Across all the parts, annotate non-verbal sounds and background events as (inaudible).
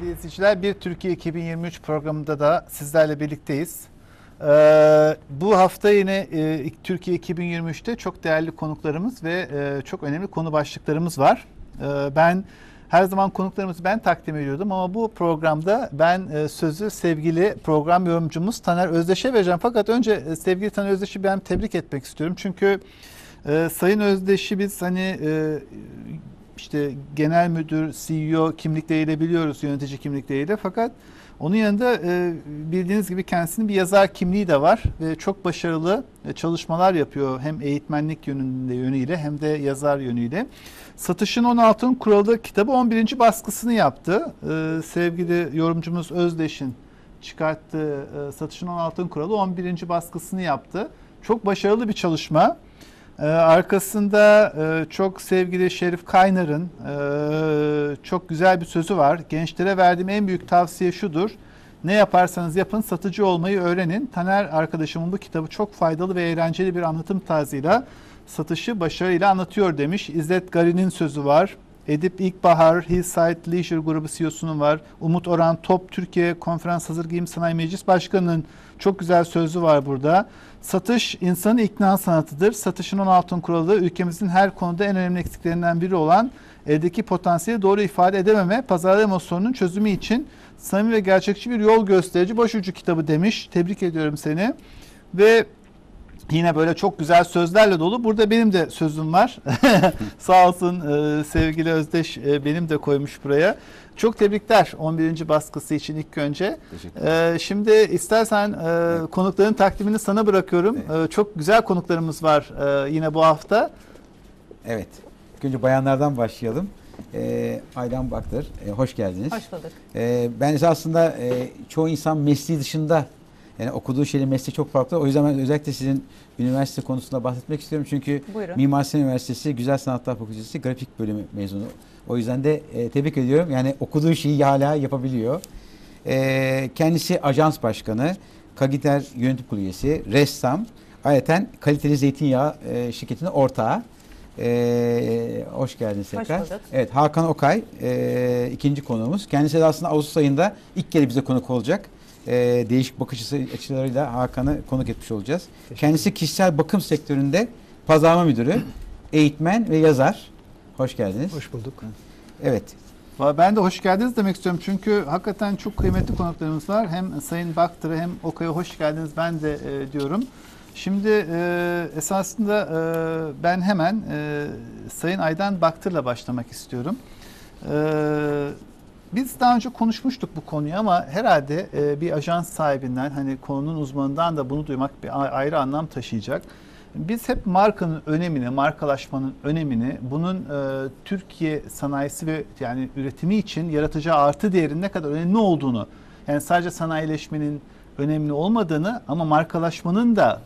Değerli izleyiciler, Bir Türkiye 2023 programında da sizlerle birlikteyiz. Ee, bu hafta yine e, Türkiye 2023'te çok değerli konuklarımız ve e, çok önemli konu başlıklarımız var. Ee, ben her zaman konuklarımızı ben takdim ediyordum ama bu programda ben e, sözü sevgili program yorumcumuz Taner Özdeş'e vereceğim. Fakat önce e, sevgili Taner Özdeş'i ben tebrik etmek istiyorum. Çünkü e, Sayın Özdeş'i biz hani e, işte genel müdür, CEO kimlikleriyle biliyoruz, yönetici kimlikleriyle. Fakat onun yanında e, bildiğiniz gibi kendisinin bir yazar kimliği de var ve çok başarılı e, çalışmalar yapıyor hem eğitmenlik yönünde yönüyle hem de yazar yönüyle. Satışın 16'ın kuralı kitabı 11. baskısını yaptı. E, sevgili yorumcumuz Özdeş'in çıkarttığı e, Satışın 16'ın kuralı 11. baskısını yaptı. Çok başarılı bir çalışma. Ee, arkasında e, çok sevgili Şerif Kaynar'ın e, çok güzel bir sözü var. Gençlere verdiğim en büyük tavsiye şudur. Ne yaparsanız yapın satıcı olmayı öğrenin. Taner arkadaşımın bu kitabı çok faydalı ve eğlenceli bir anlatım tarzıyla satışı başarıyla anlatıyor demiş. İzzet Gari'nin sözü var. Edip İlkbahar, Hillside Leisure grubu CEO'sunun var. Umut Oran Top Türkiye Konferans Hazır Giyim Sanayi Meclis Başkanı'nın çok güzel sözü var burada. Satış insanın ikna sanatıdır. Satışın 16 kuralı ülkemizin her konuda en önemli eksiklerinden biri olan eldeki potansiyeli doğru ifade edememe, pazarlama sorunun çözümü için samimi ve gerçekçi bir yol gösterici başucu kitabı demiş. Tebrik ediyorum seni. Ve Yine böyle çok güzel sözlerle dolu. Burada benim de sözüm var. (laughs) Sağ olsun e, sevgili Özdeş e, benim de koymuş buraya. Çok tebrikler 11. baskısı için ilk önce. Ee, şimdi istersen e, evet. konukların takdimini sana bırakıyorum. Evet. Ee, çok güzel konuklarımız var e, yine bu hafta. Evet. İlk önce bayanlardan başlayalım. Ee, Aydan Baktır, e, hoş geldiniz. Hoş bulduk. Ee, ben esasında e, çoğu insan mesleği dışında yani okuduğu şeyin mesleği çok farklı. O yüzden ben özellikle sizin üniversite konusunda bahsetmek istiyorum. Çünkü Buyurun. Mimar Sinan Üniversitesi Güzel Sanatlar Fakültesi grafik bölümü mezunu. O yüzden de e, tebrik ediyorum. Yani okuduğu şeyi hala yapabiliyor. E, kendisi ajans başkanı, Kagiter yönetim kurulu üyesi, ressam, ayrıca kaliteli zeytinyağı e, şirketinin ortağı. Ee, hoş geldiniz tekrar. Hoş bulduk. Evet Hakan Okay e, ikinci konuğumuz. Kendisi de aslında Ağustos ayında ilk kere bize konuk olacak e, değişik bakış açılarıyla Hakan'ı konuk etmiş olacağız. Kendisi kişisel bakım sektöründe pazarlama müdürü, eğitmen ve yazar. Hoş geldiniz. Hoş bulduk. Evet. Ben de hoş geldiniz demek istiyorum. Çünkü hakikaten çok kıymetli konuklarımız var. Hem Sayın Baktır'a hem Okay'a hoş geldiniz ben de e, diyorum. Şimdi e, esasında e, ben hemen e, Sayın Aydan Baktır'la başlamak istiyorum. E, biz daha önce konuşmuştuk bu konuyu ama herhalde e, bir ajans sahibinden hani konunun uzmanından da bunu duymak bir ayrı anlam taşıyacak. Biz hep markanın önemini, markalaşmanın önemini, bunun e, Türkiye sanayisi ve yani üretimi için yaratacağı artı değerin ne kadar önemli olduğunu, yani sadece sanayileşmenin önemli olmadığını ama markalaşmanın da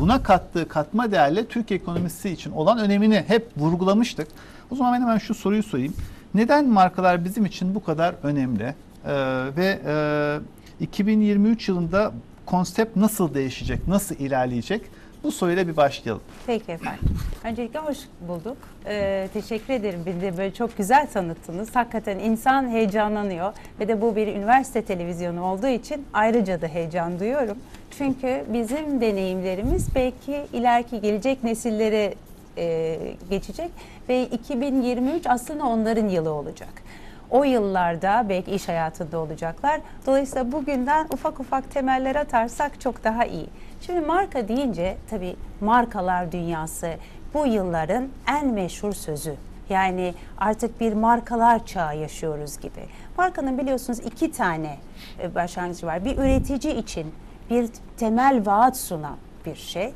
buna kattığı katma değerle Türkiye ekonomisi için olan önemini hep vurgulamıştık. O zaman ben hemen şu soruyu sorayım. Neden markalar bizim için bu kadar önemli? Ee, ve e, 2023 yılında konsept nasıl değişecek, nasıl ilerleyecek? Bu soruyla bir başlayalım. Peki efendim. Öncelikle hoş bulduk. Ee, teşekkür ederim. Bir de böyle çok güzel tanıttınız. Hakikaten insan heyecanlanıyor ve de bu bir üniversite televizyonu olduğu için ayrıca da heyecan duyuyorum. Çünkü bizim deneyimlerimiz belki ileriki gelecek nesillere e, geçecek ve 2023 aslında onların yılı olacak. O yıllarda belki iş hayatında olacaklar. Dolayısıyla bugünden ufak ufak temeller atarsak çok daha iyi. Şimdi marka deyince tabii markalar dünyası bu yılların en meşhur sözü. Yani artık bir markalar çağı yaşıyoruz gibi. Markanın biliyorsunuz iki tane e, başlangıcı var. Bir üretici için bir temel vaat sunan bir şey.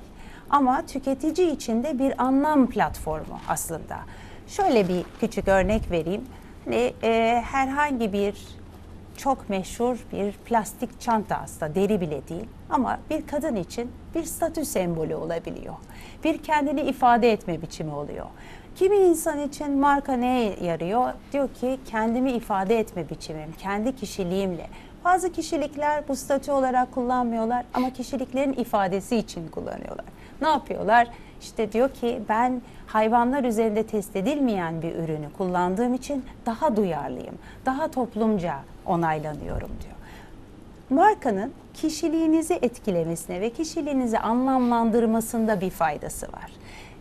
Ama tüketici için de bir anlam platformu aslında. Şöyle bir küçük örnek vereyim. Hani, e, herhangi bir çok meşhur bir plastik çanta aslında deri bile değil ama bir kadın için bir statü sembolü olabiliyor. Bir kendini ifade etme biçimi oluyor. Kimi insan için marka neye yarıyor? Diyor ki kendimi ifade etme biçimim, kendi kişiliğimle. Bazı kişilikler bu statü olarak kullanmıyorlar ama kişiliklerin ifadesi için kullanıyorlar. Ne yapıyorlar? İşte diyor ki ben hayvanlar üzerinde test edilmeyen bir ürünü kullandığım için daha duyarlıyım. Daha toplumca onaylanıyorum diyor. Markanın kişiliğinizi etkilemesine ve kişiliğinizi anlamlandırmasında bir faydası var.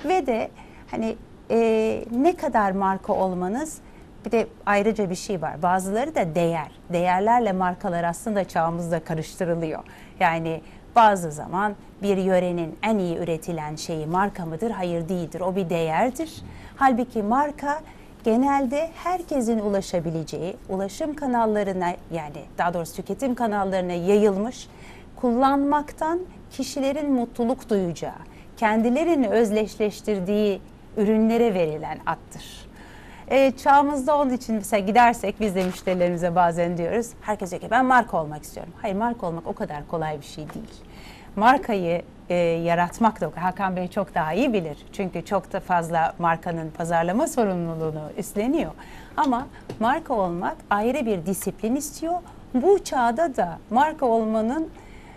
Ve de hani e, ne kadar marka olmanız bir de ayrıca bir şey var. Bazıları da değer. Değerlerle markalar aslında çağımızda karıştırılıyor. Yani bazı zaman bir yörenin en iyi üretilen şeyi marka mıdır? Hayır değildir. O bir değerdir. Halbuki marka genelde herkesin ulaşabileceği ulaşım kanallarına yani daha doğrusu tüketim kanallarına yayılmış kullanmaktan kişilerin mutluluk duyacağı, kendilerini özdeşleştirdiği ürünlere verilen attır. E, çağımızda onun için mesela gidersek biz de müşterilerimize bazen diyoruz. Herkes diyor ki ben marka olmak istiyorum. Hayır marka olmak o kadar kolay bir şey değil. Markayı e, yaratmak da Hakan Bey çok daha iyi bilir. Çünkü çok da fazla markanın pazarlama sorumluluğunu üstleniyor. Ama marka olmak ayrı bir disiplin istiyor. Bu çağda da marka olmanın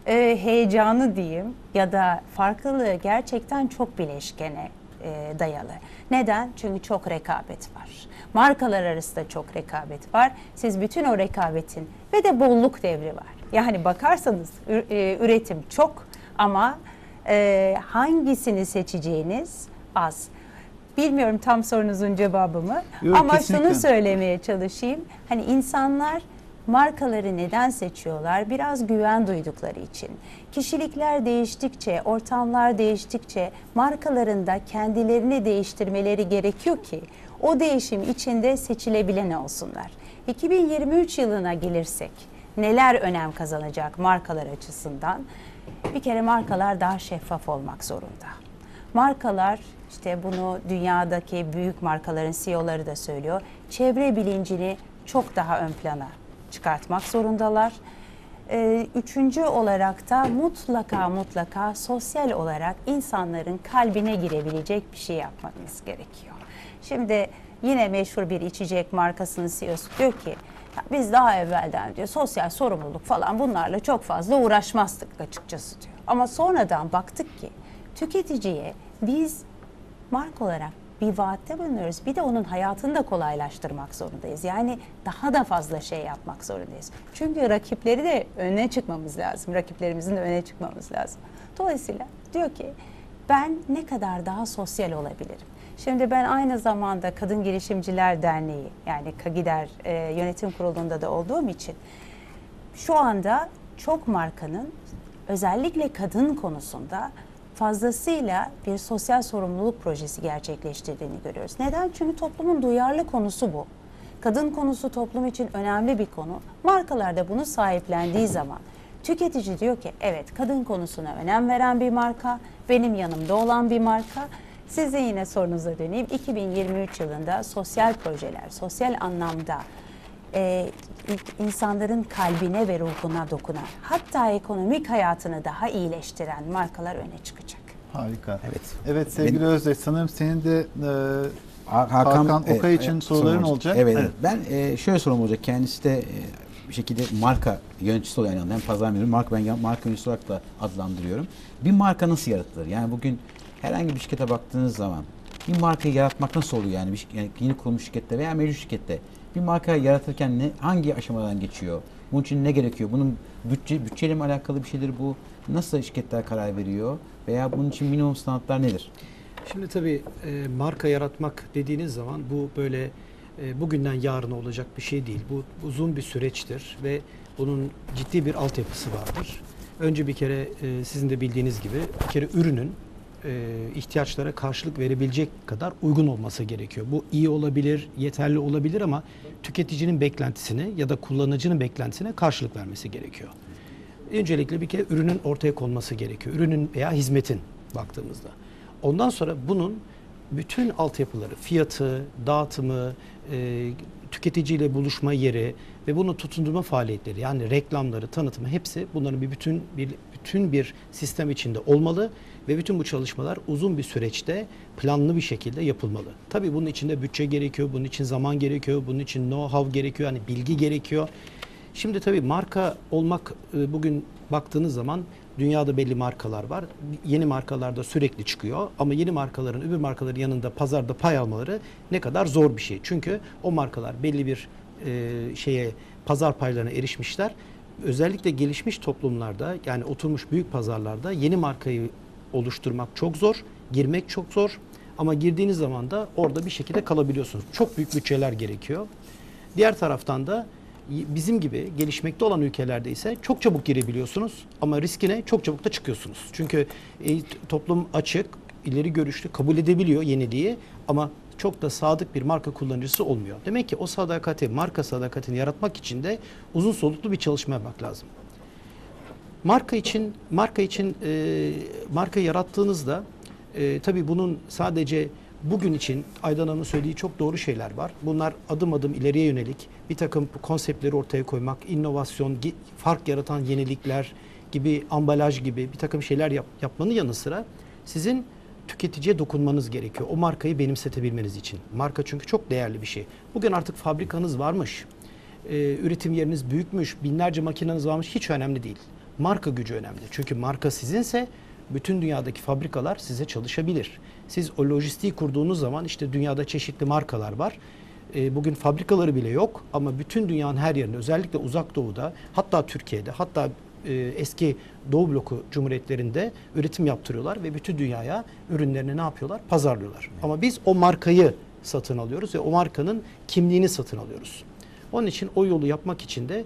e, heyecanı diyeyim ya da farklılığı gerçekten çok bileşkene e, dayalı. Neden? Çünkü çok rekabet var. Markalar arasında çok rekabet var. Siz bütün o rekabetin ve de bolluk devri var. Yani bakarsanız e, üretim çok ama e, hangisini seçeceğiniz az. Bilmiyorum tam sorunuzun cevabı mı Yok, ama kesinlikle. şunu söylemeye çalışayım. Hani insanlar markaları neden seçiyorlar? Biraz güven duydukları için. Kişilikler değiştikçe, ortamlar değiştikçe markaların da kendilerini değiştirmeleri gerekiyor ki o değişim içinde seçilebilen olsunlar. 2023 yılına gelirsek neler önem kazanacak markalar açısından? Bir kere markalar daha şeffaf olmak zorunda. Markalar işte bunu dünyadaki büyük markaların CEO'ları da söylüyor. Çevre bilincini çok daha ön plana çıkartmak zorundalar. Ee, üçüncü olarak da mutlaka mutlaka sosyal olarak insanların kalbine girebilecek bir şey yapmamız gerekiyor. Şimdi yine meşhur bir içecek markasının CEO'su diyor ki "Ya biz daha evvelden diyor sosyal sorumluluk falan bunlarla çok fazla uğraşmazdık açıkçası diyor. Ama sonradan baktık ki tüketiciye biz marka olarak bir vaatte bulunuyoruz. Bir de onun hayatını da kolaylaştırmak zorundayız. Yani daha da fazla şey yapmak zorundayız. Çünkü rakipleri de öne çıkmamız lazım. Rakiplerimizin de öne çıkmamız lazım. Dolayısıyla diyor ki ben ne kadar daha sosyal olabilirim? Şimdi ben aynı zamanda Kadın Girişimciler Derneği yani KAGİDER e, yönetim kurulunda da olduğum için şu anda çok markanın özellikle kadın konusunda fazlasıyla bir sosyal sorumluluk projesi gerçekleştirdiğini görüyoruz. Neden? Çünkü toplumun duyarlı konusu bu. Kadın konusu toplum için önemli bir konu. Markalar da bunu sahiplendiği zaman tüketici diyor ki evet kadın konusuna önem veren bir marka, benim yanımda olan bir marka. Size yine sorunuza döneyim. 2023 yılında sosyal projeler, sosyal anlamda e, insanların kalbine ve ruhuna dokunan, hatta ekonomik hayatını daha iyileştiren markalar öne çıkacak. Harika. Evet. Evet sevgili Benim- Özdeş sanırım senin de e, Ha- Hakan e, Okay için e, soruların sorum olacak. Evet, Evet. Ben e, şöyle sorum olacak. Kendisi de e, bir şekilde marka yöneticisi oluyor. Yani hem pazar müdürü, marka ben marka yöneticisi olarak da adlandırıyorum. Bir marka nasıl yaratılır? Yani bugün herhangi bir şirkete baktığınız zaman bir markayı yaratmak nasıl oluyor? Yani, bir, yani yeni kurulmuş şirkette veya mevcut şirkette bir markayı yaratırken ne, hangi aşamadan geçiyor? Bunun için ne gerekiyor? Bunun bütçe, bütçeyle mi alakalı bir şeydir bu? Nasıl şirketler karar veriyor? Veya bunun için minimum standartlar nedir? Şimdi tabii e, marka yaratmak dediğiniz zaman bu böyle e, bugünden yarına olacak bir şey değil. Bu uzun bir süreçtir ve bunun ciddi bir altyapısı vardır. Önce bir kere e, sizin de bildiğiniz gibi bir kere ürünün e, ihtiyaçlara karşılık verebilecek kadar uygun olması gerekiyor. Bu iyi olabilir, yeterli olabilir ama tüketicinin beklentisine ya da kullanıcının beklentisine karşılık vermesi gerekiyor. Öncelikle bir kere ürünün ortaya konması gerekiyor. Ürünün veya hizmetin baktığımızda. Ondan sonra bunun bütün altyapıları, fiyatı, dağıtımı, e, tüketiciyle buluşma yeri ve bunu tutundurma faaliyetleri yani reklamları, tanıtımı hepsi bunların bir bütün bir bütün bir sistem içinde olmalı ve bütün bu çalışmalar uzun bir süreçte planlı bir şekilde yapılmalı. Tabii bunun içinde bütçe gerekiyor, bunun için zaman gerekiyor, bunun için know-how gerekiyor, hani bilgi gerekiyor. Şimdi tabii marka olmak e, bugün baktığınız zaman dünyada belli markalar var. Yeni markalar da sürekli çıkıyor ama yeni markaların öbür markaların yanında pazarda pay almaları ne kadar zor bir şey. Çünkü o markalar belli bir e, şeye pazar paylarına erişmişler. Özellikle gelişmiş toplumlarda yani oturmuş büyük pazarlarda yeni markayı oluşturmak çok zor, girmek çok zor. Ama girdiğiniz zaman da orada bir şekilde kalabiliyorsunuz. Çok büyük bütçeler gerekiyor. Diğer taraftan da bizim gibi gelişmekte olan ülkelerde ise çok çabuk girebiliyorsunuz ama riskine çok çabuk da çıkıyorsunuz. Çünkü e, toplum açık, ileri görüşlü, kabul edebiliyor yeniliği ama çok da sadık bir marka kullanıcısı olmuyor. Demek ki o sadakati, marka sadakatini yaratmak için de uzun soluklu bir çalışma yapmak lazım. Marka için marka için e, marka yarattığınızda e, tabii bunun sadece bugün için Aydan Hanım'ın söylediği çok doğru şeyler var. Bunlar adım adım ileriye yönelik bir takım konseptleri ortaya koymak, inovasyon, fark yaratan yenilikler gibi, ambalaj gibi bir takım şeyler yap, yapmanın yanı sıra sizin tüketiciye dokunmanız gerekiyor. O markayı benimsetebilmeniz için. Marka çünkü çok değerli bir şey. Bugün artık fabrikanız varmış, e, üretim yeriniz büyükmüş, binlerce makineniz varmış hiç önemli değil. Marka gücü önemli. Çünkü marka sizinse bütün dünyadaki fabrikalar size çalışabilir. Siz o lojistiği kurduğunuz zaman işte dünyada çeşitli markalar var. E, bugün fabrikaları bile yok ama bütün dünyanın her yerinde özellikle uzak doğuda hatta Türkiye'de hatta e, eski Doğu bloku cumhuriyetlerinde üretim yaptırıyorlar ve bütün dünyaya ürünlerini ne yapıyorlar? Pazarlıyorlar. Ama biz o markayı satın alıyoruz ve o markanın kimliğini satın alıyoruz. Onun için o yolu yapmak için de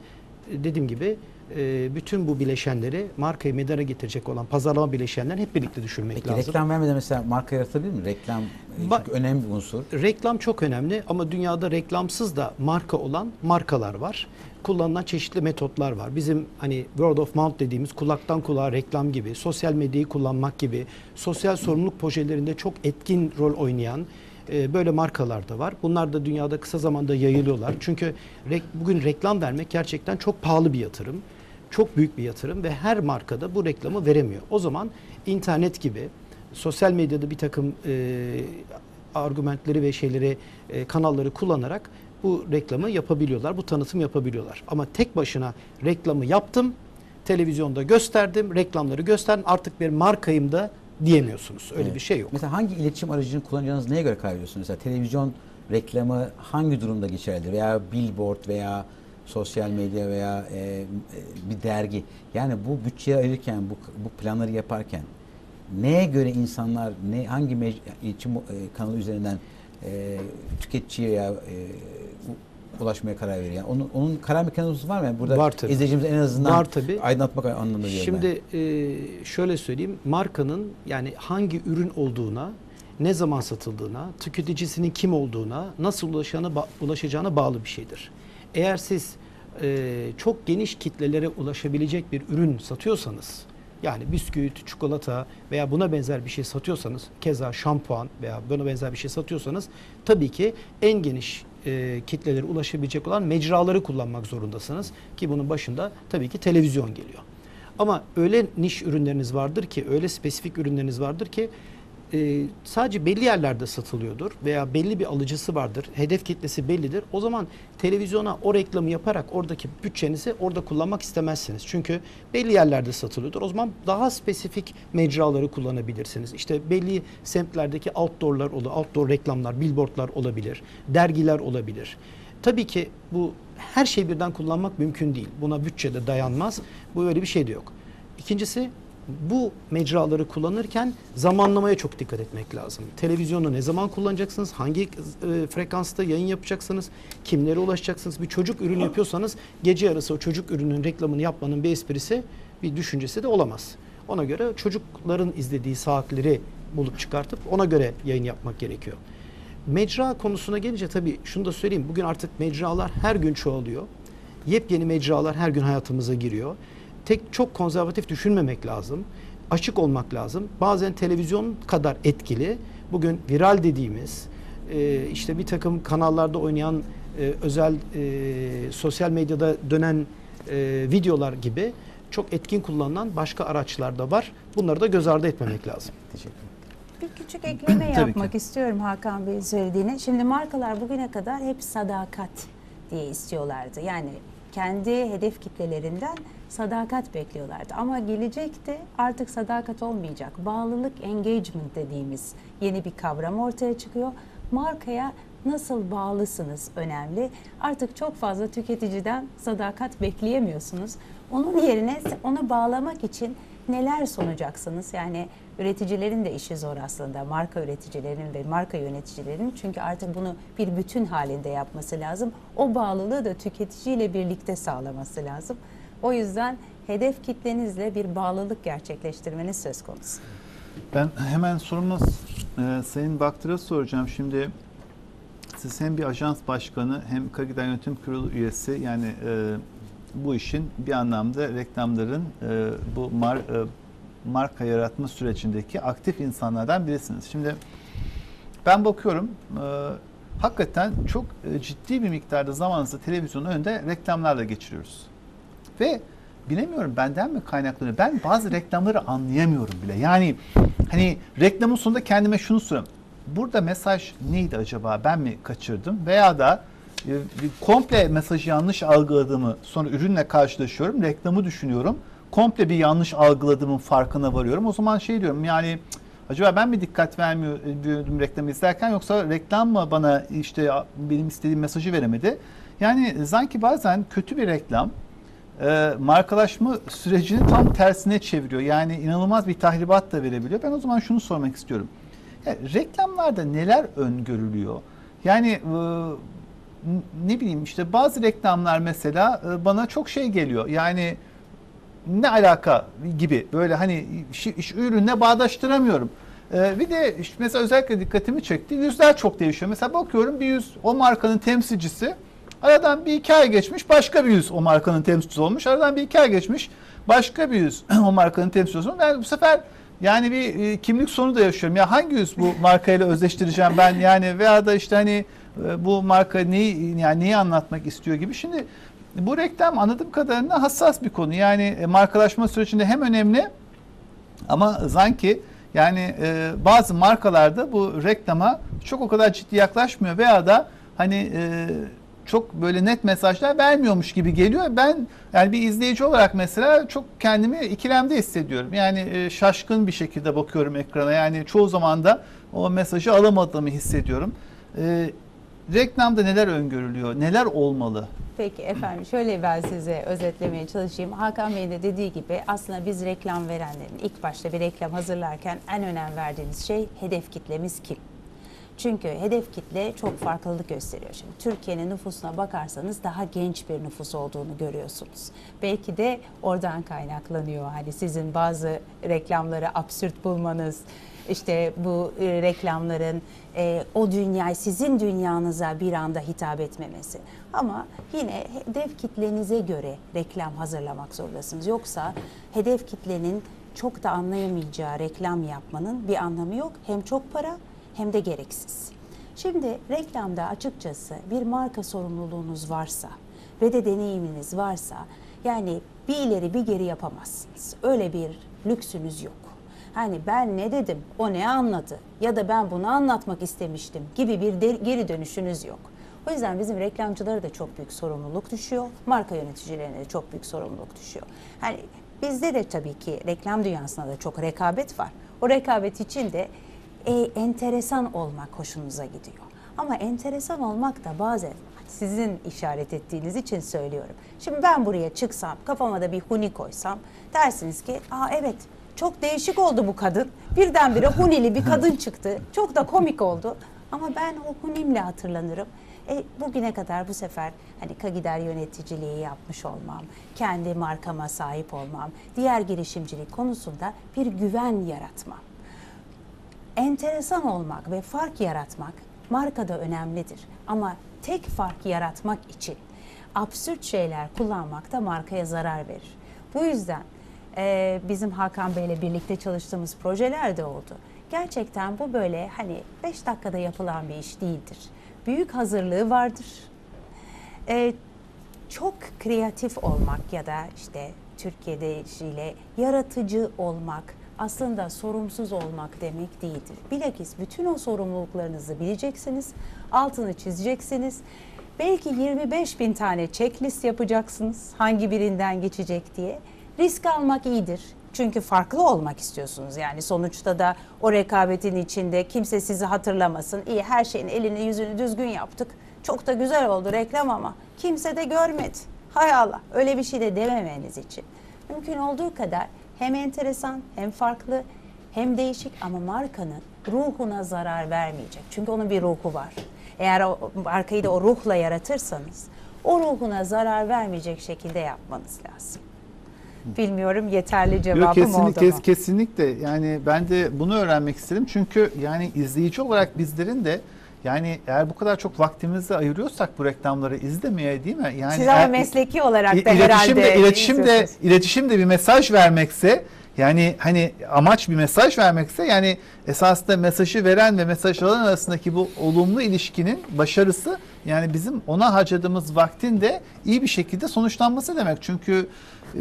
e, dediğim gibi e, bütün bu bileşenleri markayı medara getirecek olan pazarlama bileşenlerini hep birlikte düşünmek Peki, lazım. reklam vermeden mesela marka yaratabilir mi? Reklam e, Ba- çok önemli bir unsur. Reklam çok önemli ama dünyada reklamsız da marka olan markalar var. Kullanılan çeşitli metotlar var. Bizim hani word of mouth dediğimiz kulaktan kulağa reklam gibi, sosyal medyayı kullanmak gibi, sosyal sorumluluk projelerinde çok etkin rol oynayan e, böyle markalar da var. Bunlar da dünyada kısa zamanda yayılıyorlar. Çünkü bugün reklam vermek gerçekten çok pahalı bir yatırım. Çok büyük bir yatırım ve her markada bu reklamı veremiyor. O zaman internet gibi sosyal medyada bir takım e, argümentleri ve şeyleri e, kanalları kullanarak bu reklamı yapabiliyorlar, bu tanıtım yapabiliyorlar. Ama tek başına reklamı yaptım, televizyonda gösterdim, reklamları gösterdim, artık bir markayım da diyemiyorsunuz. Öyle Evet. bir şey yok. Mesela hangi iletişim aracını kullanacağınız neye göre karar veriyorsunuz? Mesela televizyon reklamı hangi durumda geçerlidir? Veya billboard veya sosyal medya veya e, e, bir dergi. Yani bu bütçeyi ayırırken, bu, bu planları yaparken neye göre insanlar ne hangi mec- iletişim e, kanalı üzerinden e, tüketiciye ya e, ulaşmaya karar veriyor. Yani onun, onun karar mekanizması var mı? Yani burada Var tabii. izleyicimize en azından Var tabii. aydınlatmak anlamında diyorum ben. Şimdi e, şöyle söyleyeyim, markanın yani hangi ürün olduğuna, ne zaman satıldığına, tüketicisinin kim olduğuna, nasıl ulaşacağına, ba- ulaşacağına bağlı bir şeydir. Eğer siz e, çok geniş kitlelere ulaşabilecek bir ürün satıyorsanız, yani bisküvit, çikolata veya buna benzer bir şey satıyorsanız, keza şampuan veya buna benzer bir şey satıyorsanız, tabii ki en geniş e, kitlelere ulaşabilecek olan mecraları kullanmak zorundasınız. Ki bunun başında tabii ki televizyon geliyor. Ama öyle niş ürünleriniz vardır ki, öyle spesifik ürünleriniz vardır ki e, sadece belli yerlerde satılıyordur veya belli bir alıcısı vardır, hedef kitlesi bellidir. O zaman televizyona o reklamı yaparak oradaki bütçenizi orada kullanmak istemezsiniz. Çünkü belli yerlerde satılıyordur. O zaman daha spesifik mecraları kullanabilirsiniz. İşte belli semtlerdeki outdoor'lar outdoor reklamlar, billboardlar olabilir, dergiler olabilir. Tabii ki bu her şeyi birden kullanmak mümkün değil. Buna bütçede dayanmaz. Bu öyle bir şey de yok. İkincisi bu mecraları kullanırken zamanlamaya çok dikkat etmek lazım. Televizyonu ne zaman kullanacaksınız? Hangi e, frekansta yayın yapacaksınız? Kimlere ulaşacaksınız? Bir çocuk ürünü yapıyorsanız gece yarısı o çocuk ürünün reklamını yapmanın bir esprisi, bir düşüncesi de olamaz. Ona göre çocukların izlediği saatleri bulup çıkartıp ona göre yayın yapmak gerekiyor. Mecra konusuna gelince tabii şunu da söyleyeyim. Bugün artık mecralar her gün çoğalıyor. Yepyeni mecralar her gün hayatımıza giriyor. Tek çok konservatif düşünmemek lazım. Açık olmak lazım. Bazen televizyon kadar etkili. Bugün viral dediğimiz e, işte bir takım kanallarda oynayan e, özel e, sosyal medyada dönen e, videolar gibi çok etkin kullanılan başka araçlar da var. Bunları da göz ardı etmemek lazım. Teşekkür ederim. Bir küçük ekleme (clears throat) yapmak istiyorum Hakan Bey'in söylediğine. Şimdi markalar bugüne kadar hep sadakat diye istiyorlardı. Yani kendi hedef kitlelerinden sadakat bekliyorlardı. Ama gelecekte artık sadakat olmayacak. Bağlılık, engagement dediğimiz yeni bir kavram ortaya çıkıyor. Markaya nasıl bağlısınız önemli. Artık çok fazla tüketiciden sadakat bekleyemiyorsunuz. Onun yerine onu bağlamak için neler sunacaksınız? Yani üreticilerin de işi zor aslında. Marka üreticilerin ve marka yöneticilerin. Çünkü artık bunu bir bütün halinde yapması lazım. O bağlılığı da tüketiciyle birlikte sağlaması lazım. O yüzden hedef kitlenizle bir bağlılık gerçekleştirmeniz söz konusu. Ben hemen sorumu e, Sayın Baktır'a soracağım. Şimdi siz hem bir ajans başkanı hem Kagida Yönetim Kurulu üyesi yani e, bu işin bir anlamda reklamların e, bu mar, e, marka yaratma sürecindeki aktif insanlardan birisiniz. Şimdi ben bakıyorum e, hakikaten çok e, ciddi bir miktarda zamanınızı televizyonun önünde reklamlarla geçiriyoruz. Ve bilemiyorum benden mi kaynaklanıyor. Ben bazı reklamları anlayamıyorum bile. Yani hani reklamın sonunda kendime şunu soruyorum. Burada mesaj neydi acaba? Ben mi kaçırdım? Veya da komple mesajı yanlış algıladığımı sonra ürünle karşılaşıyorum. Reklamı düşünüyorum. Komple bir yanlış algıladığımın farkına varıyorum. O zaman şey diyorum yani acaba ben mi dikkat vermiyordum reklamı izlerken yoksa reklam mı bana işte benim istediğim mesajı veremedi? Yani sanki bazen kötü bir reklam e, markalaşma sürecini tam tersine çeviriyor. Yani inanılmaz bir tahribat da verebiliyor. Ben o zaman şunu sormak istiyorum. Yani reklamlarda neler öngörülüyor? Yani e, ne bileyim işte bazı reklamlar mesela e, bana çok şey geliyor. Yani ne alaka gibi böyle hani iş, iş ürünle bağdaştıramıyorum. Ee, bir de işte mesela özellikle dikkatimi çekti. Yüzler çok değişiyor. Mesela bakıyorum bir yüz o markanın temsilcisi Aradan bir iki ay geçmiş başka bir yüz o markanın temsilcisi olmuş. Aradan bir iki ay geçmiş başka bir yüz (clears throat) o markanın temsilcisi olmuş. Ben bu sefer yani bir e, kimlik sorunu da yaşıyorum. Ya hangi yüz bu markayla özleştireceğim ben yani veya da işte hani bu marka neyi yani neyi anlatmak istiyor gibi. Şimdi bu reklam anladığım kadarıyla hassas bir konu. Yani e, markalaşma sürecinde hem önemli ama sanki yani e, bazı markalarda bu reklama çok o kadar ciddi yaklaşmıyor veya da hani e, çok böyle net mesajlar vermiyormuş gibi geliyor. Ben yani bir izleyici olarak mesela çok kendimi ikilemde hissediyorum. Yani e, şaşkın bir şekilde bakıyorum ekrana. Yani çoğu zaman da o mesajı alamadığımı hissediyorum. E, reklamda neler öngörülüyor? Neler olmalı? Peki efendim şöyle ben size özetlemeye çalışayım. Hakan Bey'in de dediği gibi aslında biz reklam verenlerin ilk başta bir reklam hazırlarken en önem verdiğimiz şey hedef kitlemiz kim? Çünkü hedef kitle çok farklılık gösteriyor. Şimdi Türkiye'nin nüfusuna bakarsanız daha genç bir nüfus olduğunu görüyorsunuz. Belki de oradan kaynaklanıyor. Hani sizin bazı reklamları absürt bulmanız, işte bu e, reklamların e, o dünyayı sizin dünyanıza bir anda hitap etmemesi. Ama yine hedef kitlenize göre reklam hazırlamak zorundasınız. Yoksa hedef kitlenin çok da anlayamayacağı reklam yapmanın bir anlamı yok. Hem çok para hem de gereksiz. Şimdi reklamda açıkçası bir marka sorumluluğunuz varsa ve de deneyiminiz varsa yani bir ileri bir geri yapamazsınız. Öyle bir lüksünüz yok. Hani ben ne dedim, o ne anladı ya da ben bunu anlatmak istemiştim gibi bir geri dönüşünüz yok. O yüzden bizim reklamcılara da çok büyük sorumluluk düşüyor. Marka yöneticilerine de çok büyük sorumluluk düşüyor. Hani bizde de tabii ki reklam dünyasında da çok rekabet var. O rekabet için de e, enteresan olmak hoşunuza gidiyor. Ama enteresan olmak da bazen sizin işaret ettiğiniz için söylüyorum. Şimdi ben buraya çıksam, kafama da bir huni koysam dersiniz ki, aa evet çok değişik oldu bu kadın. Birdenbire hunili bir kadın çıktı. Çok da komik oldu. Ama ben o hunimle hatırlanırım. E, bugüne kadar bu sefer hani Kagider yöneticiliği yapmış olmam, kendi markama sahip olmam, diğer girişimcilik konusunda bir güven yaratmam enteresan olmak ve fark yaratmak markada önemlidir. Ama tek fark yaratmak için absürt şeyler kullanmak da markaya zarar verir. Bu yüzden e, bizim Hakan Bey ile birlikte çalıştığımız projeler de oldu. Gerçekten bu böyle hani 5 dakikada yapılan bir iş değildir. Büyük hazırlığı vardır. E, çok kreatif olmak ya da işte Türkiye'de ile yaratıcı olmak, aslında sorumsuz olmak demek değildir. Bilakis bütün o sorumluluklarınızı bileceksiniz, altını çizeceksiniz. Belki 25 bin tane checklist yapacaksınız hangi birinden geçecek diye. Risk almak iyidir. Çünkü farklı olmak istiyorsunuz. Yani sonuçta da o rekabetin içinde kimse sizi hatırlamasın. İyi her şeyin elini yüzünü düzgün yaptık. Çok da güzel oldu reklam ama kimse de görmedi. Hay Allah öyle bir şey de dememeniz için. Mümkün olduğu kadar hem enteresan hem farklı hem değişik ama markanın ruhuna zarar vermeyecek. Çünkü onun bir ruhu var. Eğer o markayı da o ruhla yaratırsanız o ruhuna zarar vermeyecek şekilde yapmanız lazım. Bilmiyorum yeterli Yok, cevabım oldu kesinlikle, mu? kesinlikle. Yani ben de bunu öğrenmek istedim. Çünkü yani izleyici olarak bizlerin de yani eğer bu kadar çok vaktimizi ayırıyorsak bu reklamları izlemeye değil mi? Yani Siz ama eğer- mesleki olarak da iletişim herhalde de, iletişim de, iletişim de bir mesaj vermekse yani hani amaç bir mesaj vermekse yani esasında mesajı veren ve mesaj alan arasındaki bu olumlu ilişkinin başarısı yani bizim ona harcadığımız vaktin de iyi bir şekilde sonuçlanması demek. Çünkü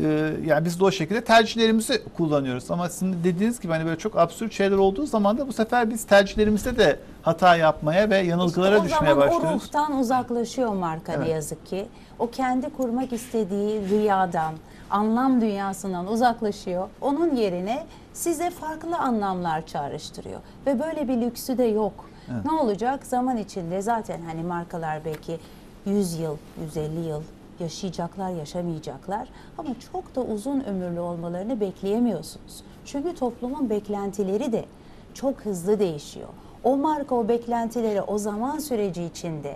e, yani biz de o şekilde tercihlerimizi kullanıyoruz. Ama sizin dediğiniz gibi hani böyle çok absürt şeyler olduğu zaman da bu sefer biz tercihlerimizde de hata yapmaya ve yanılgılara İşte düşmeye O zaman başlıyoruz. o ruhtan uzaklaşıyor marka ne Evet. yazık ki. O kendi kurmak istediği rüyadan, anlam dünyasından uzaklaşıyor. Onun yerine size farklı anlamlar çağrıştırıyor. Ve böyle bir lüksü de yok. Evet. Ne olacak? Zaman içinde zaten hani markalar belki 100 yıl, 150 yıl yaşayacaklar, yaşamayacaklar. Ama çok da uzun ömürlü olmalarını bekleyemiyorsunuz. Çünkü toplumun beklentileri de çok hızlı değişiyor. O marka o beklentileri o zaman süreci içinde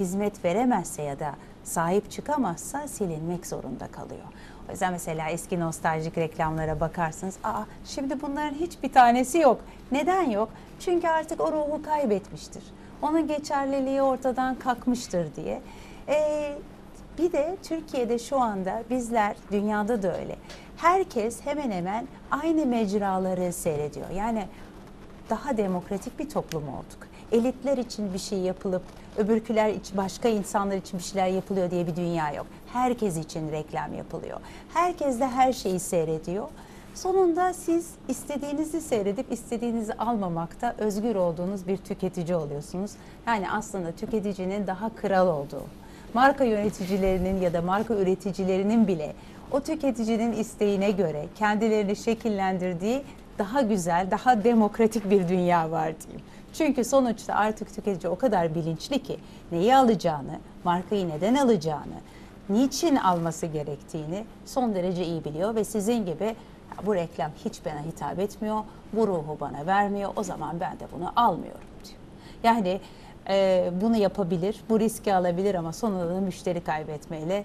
hizmet veremezse ya da sahip çıkamazsa silinmek zorunda kalıyor. O yüzden mesela eski nostaljik reklamlara bakarsınız. Aa şimdi bunların hiçbir tanesi yok. Neden yok? Çünkü artık o ruhu kaybetmiştir. Onun geçerliliği ortadan kalkmıştır diye. Ee, bir de Türkiye'de şu anda bizler dünyada da öyle. Herkes hemen hemen aynı mecraları seyrediyor. Yani daha demokratik bir toplum olduk. Elitler için bir şey yapılıp öbürküler için başka insanlar için bir şeyler yapılıyor diye bir dünya yok. Herkes için reklam yapılıyor. Herkes de her şeyi seyrediyor. Sonunda siz istediğinizi seyredip istediğinizi almamakta özgür olduğunuz bir tüketici oluyorsunuz. Yani aslında tüketicinin daha kral olduğu, marka yöneticilerinin ya da marka üreticilerinin bile o tüketicinin isteğine göre kendilerini şekillendirdiği daha güzel, daha demokratik bir dünya var diyeyim. Çünkü sonuçta artık tüketici o kadar bilinçli ki neyi alacağını, markayı neden alacağını, niçin alması gerektiğini son derece iyi biliyor ve sizin gibi "Ya bu reklam hiç bana hitap etmiyor, bu ruhu bana vermiyor, o zaman ben de bunu almıyorum diyor. Yani e, bunu yapabilir, bu riski alabilir ama sonunda da müşteri kaybetmeyle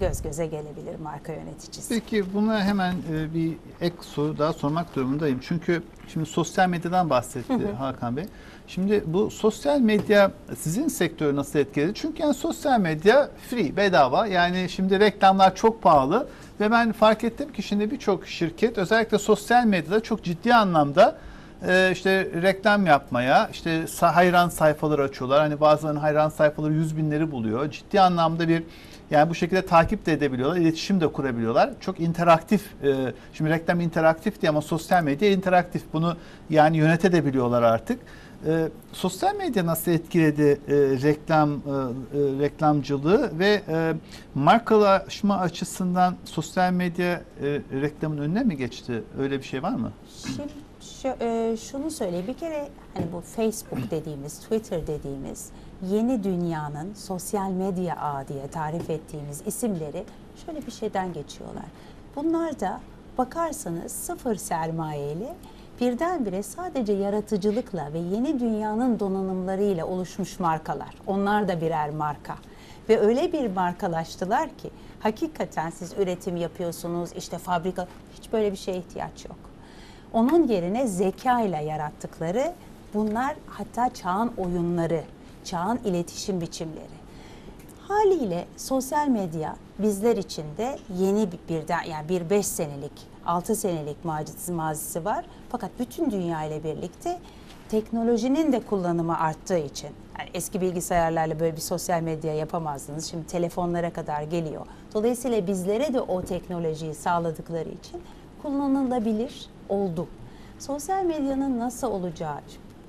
göz göze gelebilir marka yöneticisi. Peki buna hemen e, bir ek soru daha sormak durumundayım. Çünkü şimdi sosyal medyadan bahsetti Hakan Bey. Şimdi bu sosyal medya sizin sektörü nasıl etkiledi? Çünkü yani sosyal medya free, bedava. Yani şimdi reklamlar çok pahalı ve ben fark ettim ki şimdi birçok şirket özellikle sosyal medyada çok ciddi anlamda e, işte reklam yapmaya, işte hayran sayfaları açıyorlar. Hani bazılarının hayran sayfaları yüz binleri buluyor. Ciddi anlamda bir yani bu şekilde takip de edebiliyorlar, iletişim de kurabiliyorlar. Çok interaktif, e, şimdi reklam interaktif diye ama sosyal medya interaktif. Bunu yani yönetebiliyorlar artık. E, sosyal medya nasıl etkiledi e, reklam reklamcılığı ve markalaşma açısından sosyal medya reklamın önüne mi geçti? Öyle bir şey var mı? Şimdi e, şunu söyleyeyim bir kere hani bu Facebook dediğimiz, Twitter dediğimiz yeni dünyanın sosyal medya ağı diye tarif ettiğimiz isimleri şöyle bir şeyden geçiyorlar. Bunlar da bakarsanız sıfır sermayeli birdenbire sadece yaratıcılıkla ve yeni dünyanın donanımlarıyla oluşmuş markalar. Onlar da birer marka. Ve öyle bir markalaştılar ki hakikaten siz üretim yapıyorsunuz, işte fabrika hiç böyle bir şeye ihtiyaç yok. Onun yerine zeka ile yarattıkları bunlar hatta çağın oyunları, çağın iletişim biçimleri. Haliyle sosyal medya bizler için de yeni bir yani bir 5 senelik, 6 senelik mazisi, mazisi var. Fakat bütün dünya ile birlikte teknolojinin de kullanımı arttığı için yani eski bilgisayarlarla böyle bir sosyal medya yapamazdınız. Şimdi telefonlara kadar geliyor. Dolayısıyla bizlere de o teknolojiyi sağladıkları için kullanılabilir oldu. Sosyal medyanın nasıl olacağı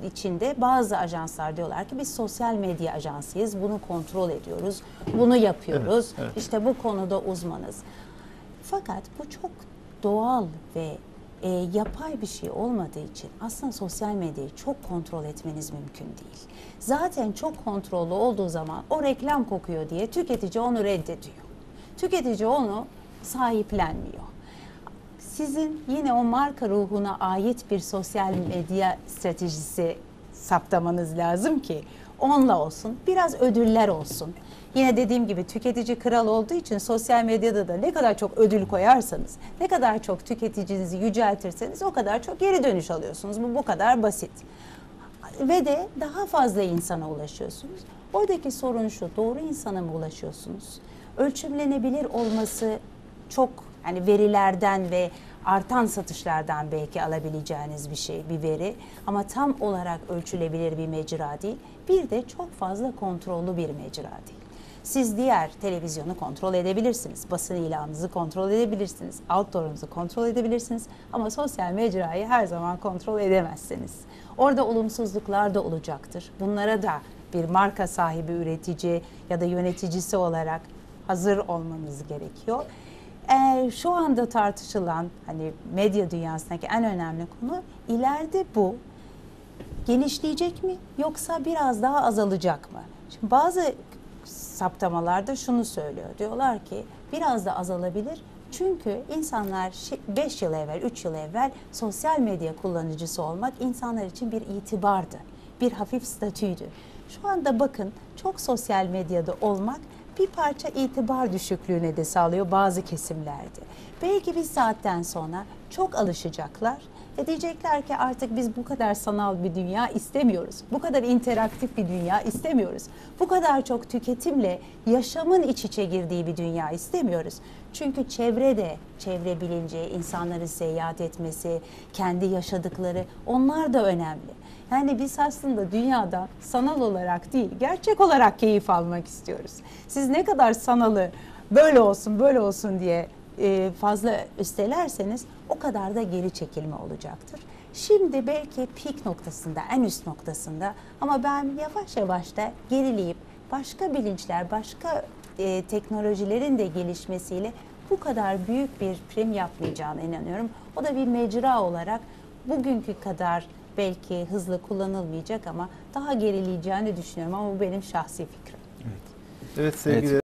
içinde bazı ajanslar diyorlar ki biz sosyal medya ajansıyız. Bunu kontrol ediyoruz. Bunu yapıyoruz. Evet, evet. İşte bu konuda uzmanız. Fakat bu çok doğal ve e, yapay bir şey olmadığı için aslında sosyal medyayı çok kontrol etmeniz mümkün değil. Zaten çok kontrollü olduğu zaman o reklam kokuyor diye tüketici onu reddediyor. Tüketici onu sahiplenmiyor. Sizin yine o marka ruhuna ait bir sosyal medya stratejisi saptamanız lazım ki onunla olsun, biraz ödüller olsun. Yine dediğim gibi tüketici kral olduğu için sosyal medyada da ne kadar çok ödül koyarsanız, ne kadar çok tüketicinizi yüceltirseniz o kadar çok geri dönüş alıyorsunuz. Bu bu kadar basit. Ve de daha fazla insana ulaşıyorsunuz. Oradaki sorun şu, doğru insana mı ulaşıyorsunuz? Ölçümlenebilir olması çok yani verilerden ve artan satışlardan belki alabileceğiniz bir şey, bir veri ama tam olarak ölçülebilir bir mecra değil. Bir de çok fazla kontrollü bir mecra değil. Siz diğer televizyonu kontrol edebilirsiniz. Basın ilanınızı kontrol edebilirsiniz. Outdoor'unuzu kontrol edebilirsiniz. Ama sosyal mecrayı her zaman kontrol edemezsiniz. Orada olumsuzluklar da olacaktır. Bunlara da bir marka sahibi, üretici ya da yöneticisi olarak hazır olmanız gerekiyor. Ee, şu anda tartışılan hani medya dünyasındaki en önemli konu ileride bu genişleyecek mi yoksa biraz daha azalacak mı? Şimdi bazı saptamalarda şunu söylüyor. Diyorlar ki biraz da azalabilir. Çünkü insanlar 5 yıl evvel, 3 yıl evvel sosyal medya kullanıcısı olmak insanlar için bir itibardı. Bir hafif statüydü. Şu anda bakın çok sosyal medyada olmak bir parça itibar düşüklüğüne de sağlıyor bazı kesimlerde. Belki bir saatten sonra çok alışacaklar ve diyecekler ki artık biz bu kadar sanal bir dünya istemiyoruz. Bu kadar interaktif bir dünya istemiyoruz. Bu kadar çok tüketimle yaşamın iç içe girdiği bir dünya istemiyoruz. Çünkü çevre de, çevre bilinci, insanların seyahat etmesi, kendi yaşadıkları onlar da önemli. Yani biz aslında dünyada sanal olarak değil, gerçek olarak keyif almak istiyoruz. Siz ne kadar sanalı böyle olsun, böyle olsun diye e, fazla üstelerseniz o kadar da geri çekilme olacaktır. Şimdi belki peak noktasında, en üst noktasında ama ben yavaş yavaş da gerileyip başka bilinçler, başka e, teknolojilerin de gelişmesiyle bu kadar büyük bir prim yapmayacağına inanıyorum. O da bir mecra olarak bugünkü kadar belki hızlı kullanılmayacak ama daha gerileyeceğini düşünüyorum ama bu benim şahsi fikrim. Evet sevgili